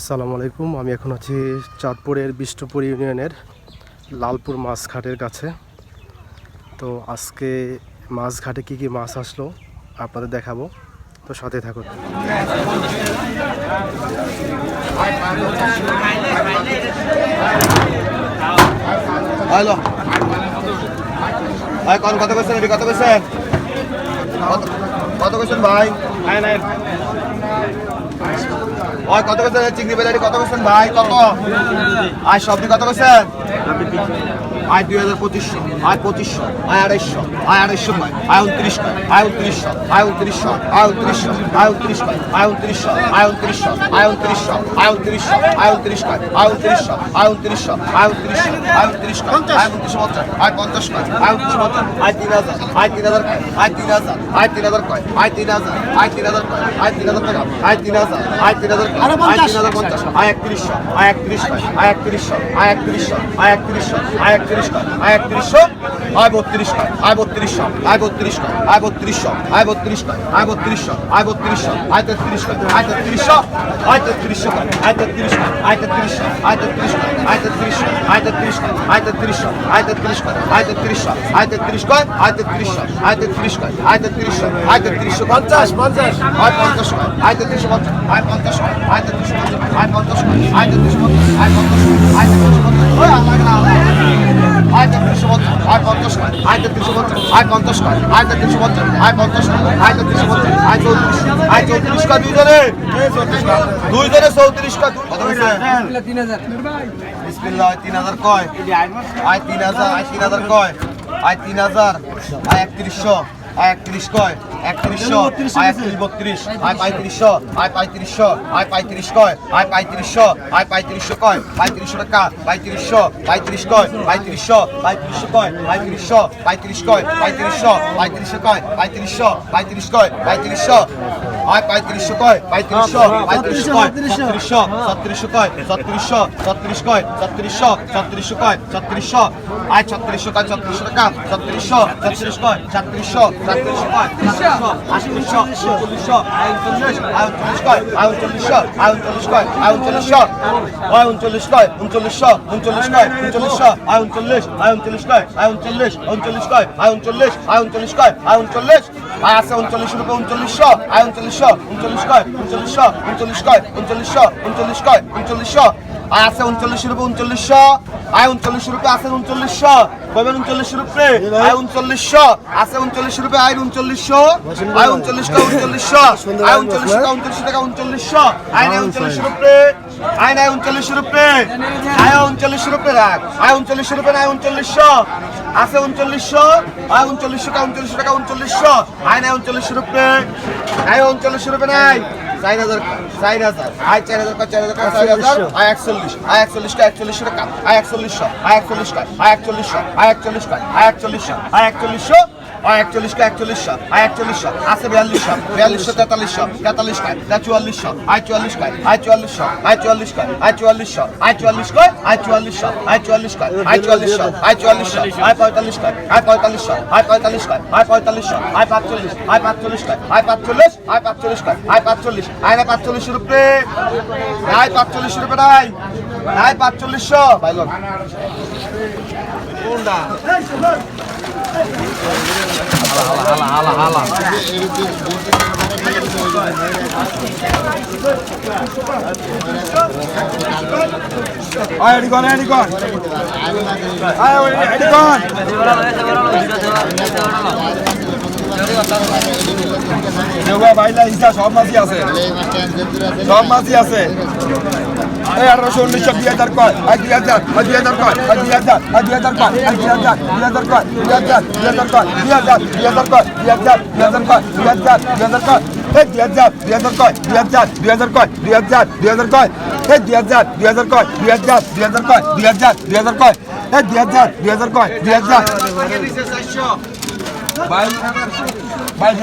আসসালামু আলাইকুম। আমি এখন আছি চাঁদপুরের বিষ্ণুপুর ইউনিয়নের লালপুর মাছ ঘাটের কাছে। তো আজকে মাছ ঘাটে কী কী মাছ আসলো আপনাদের দেখাবো। তো সাথে থাকুন। হ্যালো ভাই কত কত কত কত ভাই? ভাই কত করছেন? চিংড়ি বাজারি কত করছেন ভাই? কত? আর সবজি কত করছেন? আয় দুই হাজার পঁচিশশো আয় পঁচিশশো আয় আড়াইশো আয় আড়াইশো কয় আয় উনত্রিশ আয় উনত্রিশশো আয় উনত্রিশশো আয় উনত্রিশশো আয় উনত্রিশ কয় আয় উনত্রিশশো আয় উনত্রিশশো আয় উনত্রিশশো আয় উনত্রিশশো আয় উনত্রিশ কয় আয় উনত্রিশশো আয় উনত্রিশশো আয় উনত্রিশশো আয় উনত্রিশ আয় উনত্রিশ পঞ্চাশ আয় পঞ্চাশ কয় আয় উনত্রিশ পঞ্চাশ আয় তিন হাজার আয় তিন হাজার আয় তিন হাজার আয় তিন হাজার কয় আয় তিন হাজার আয় তিন হাজার কয় আয় তিন হাজার টাকা আয় তিন হাজার আয় তিন হাজার আয় তিন হাজার পঞ্চাশ আয় একত্রিশশো আয় একত্রিশশো আয় একত্রিশশো আয় একত্রিশশো আয় একত্রিশশো আয় একত্রিশশো আয় একত্রিশশো আয় বত্রিশ আয় বত্রিশশো আয় বত্রিশশো আয় বত্রিশশো আয় বত্রিশশো আয় বত্রিশশো আয় বত্রিশশো আয় তেত্রিশশো আয় তেত্রিশশো আয় তেত্রিশশো আয় তেত্রিশশো আয় তেত্রিশশো আয় তেত্রিশশো আয় তেত্রিশশো আয় তেত্রিশশো আয় তেত্রিশশো আয় তেত্রিশশো আয় তেত্রিশশো আয় তেত্রিশশো আয় তেত্রিশশো আয় তেত্রিশশো আয় তেত্রিশশো আয় তেত্রিশশো পঞ্চাশ পঞ্চাশ আয় পঞ্চাশ আয় তেত্রিশশো পঞ্চাশ আয় পঞ্চাশ আয় তেত্রিশশো পঞ্চাশ আয় পঞ্চাশ আয় তেত্রিশশো পঞ্চাশ আয় পঞ্চাশ আয় তেত্রিশশো পঞ্চাশ ওই আল্লাহ আয় তেত্রিশশো পঞ্চাশ আয় পঞ্চাশ আয় তেত্রিশশো পঞ্চাশ আয় পঞ্চাশ আয় তেত্রিশশো পঞ্চাশ আয় পঞ্চাশ আয় তেত্রিশশো পঞ্চাশ আয় চৌত্রিশ আয় চৌত্রিশ কা দুই জনে দুই জনে চৌত্রিশ কা বিসমিল্লাহ আয় তিন হাজার কয় আয় তিন হাজার আয় তিন হাজার কয় আয় তিন হাজার আয় একত্রিশশো একত্রিশ কয়? একত্রিশশো আয় একত্রিশ বত্রিশ আয় পঁয়ত্রিশশো। আয় পঁয়ত্রিশশো। আয় পঁয়ত্রিশ কয়? আয় পঁয়ত্রিশশো। আয় পঁয়ত্রিশশো কয়? পঁয়ত্রিশশো টাকা। পঁয়ত্রিশশো। পঁয়ত্রিশ কয়? পঁয়ত্রিশশো। পঁয়ত্রিশশো কয়? পঁয়ত্রিশশো। পঁয়ত্রিশ কয়? পঁয়ত্রিশশো। পঁয়ত্রিশশো কয়? পঁয়ত্রিশশো। পঁয়ত্রিশ কয় পঁয়ত্রিশশো। আয় পঁয়ত্রিশশো কয়, পঁয়ত্রিশশো পঁয়ত্রিশশো কয়, ছত্রিশশো ছত্রিশশো কয়, ছত্রিশশো, ছত্রিশ কয়, ছত্রিশশো ছত্রিশশো কয়, ছত্রিশশো, আয়, ছত্রিশশো কয়, ছত্রিশশো টাকা, ছত্রিশশো, ছত্রিশ কয়, ছত্রিশশো ছত্রিশশো কয়, ছত্রিশশো, আটত্রিশশো, উনচল্লিশশো আয় উনচল্লিশ আয় উনচল্লিশ কয় আয় উনচল্লিশশো আয় উনচল্লিশ কয় আয় উনচল্লিশশো আয় উনচল্লিশ কয়, উনচল্লিশশো, উনচল্লিশ কয়, উনচল্লিশশো আয় উনচল্লিশ আয় উনচল্লিশ কয় আয় উনচল্লিশ উনচল্লিশ কয় আয় উনচল্লিশ আয় উনচল্লিশ কয় আয় উনচল্লিশ আয় আছে উনচল্লিশ রুপে উনচল্লিশশো আয় উনচল্লিশশো উনচল্লিশ কয় উনচল্লিশশো উনচল্লিশ কয় উনচল্লিশশো উনচল্লিশ কয় উনচল্লিশশো। আয় আছে উনচল্লিশ রুপে উনচল্লিশশো। আয় উনচল্লিশ রুপে আছে উনচল্লিশশো। কবেন উনচল্লিশ রুপে? আয় উনচল্লিশশো। আছে উনচল্লিশ রুপে, আয় উনচল্লিশশো। আয় উনচল্লিশ কা উনচল্লিশশো। আয় উনচল্লিশ টাকা উনচল্লিশ টাকা উনচল্লিশশো। আয় উনচল্লিশ রুপে। আয় নাই উনচল্লিশ রুপে। আয় উনচল্লিশ রুপে রাখ। আয় উনচল্লিশ রুপে নাই উনচল্লিশশো। আছে উনচল্লিশশো? আয় উনচল্লিশশো কা উনচল্লিশ টাকা উনচল্লিশশো। আয় নাই উনচল্লিশ রুপে। আয় উনচল্লিশ রুপে নাই। চার হাজার চার হাজার। আয় চার হাজার চার হাজার চার হাজার। আয় একচল্লিশ। আয় একচল্লিশ একচল্লিশশো টাকা। আয় একচল্লিশশো। আয় একচল্লিশ কা আয় একচল্লিশশো। আয় একচল্লিশ আয় একচল্লিশশো। আয় একচল্লিশশো। আয় একচল্লিশ কা একচল্লিশশো আয় একচল্লিশশো আছে বিয়াল্লিশশো বিয়াল্লিশশো তেতাল্লিশশো তেতাল্লিশ কা আয় চুয়াল্লিশশো আয় চুয়াল্লিশ কা আয় চুয়াল্লিশশো আয় চুয়াল্লিশ কা আয় চুয়াল্লিশশো আয় চুয়াল্লিশ কা আয় চুয়াল্লিশশো আয় চুয়াল্লিশ কা আয় চুয়াল্লিশশো আয় চুয়াল্লিশশো আয় পঁয়তাল্লিশ কা আয় পঁয়তাল্লিশশো আয় পঁয়তাল্লিশ কা আয় পঁয়তাল্লিশশো আয় পাঁচচল্লিশ আয় পাঁচচল্লিশ কা আয় পাঁচচল্লিশ আয় পাঁচচল্লিশ কা আয় পাঁচচল্লিশ আয় না পাঁচচল্লিশ রুপে আয় পাঁচচল্লিশ রুপে নাই আয় পাঁচচল্লিশশো ভাই লোক আয় বাইলা হিসা সব মাছি আছে। সব মাছি আছে। এই আঠারোশো উনিশশো দুই হাজার কয় আর দুই হাজার আর দুই হাজার কয় আর দুই হাজার আর দুই হাজার কয় আর দুই হাজার দুই হাজার কয় দুই হাজার দুই হাজার কয় দুই হাজার দুই হাজার কয় দুই হাজার দুই হাজার কয় দুই হাজার দুই হাজার কয় এই দুই হাজার দুই হাজার কয় দুই হাজার দুই হাজার কয় দুই হাজার দুই হাজার কয় এই দুই হাজার দুই হাজার কয় দুই হাজার দুই হাজার কয় দুই হাজার দুই হাজার কয় এই দুই হাজার দুই হাজার কয় দুই হাজার বাইশ বাইশ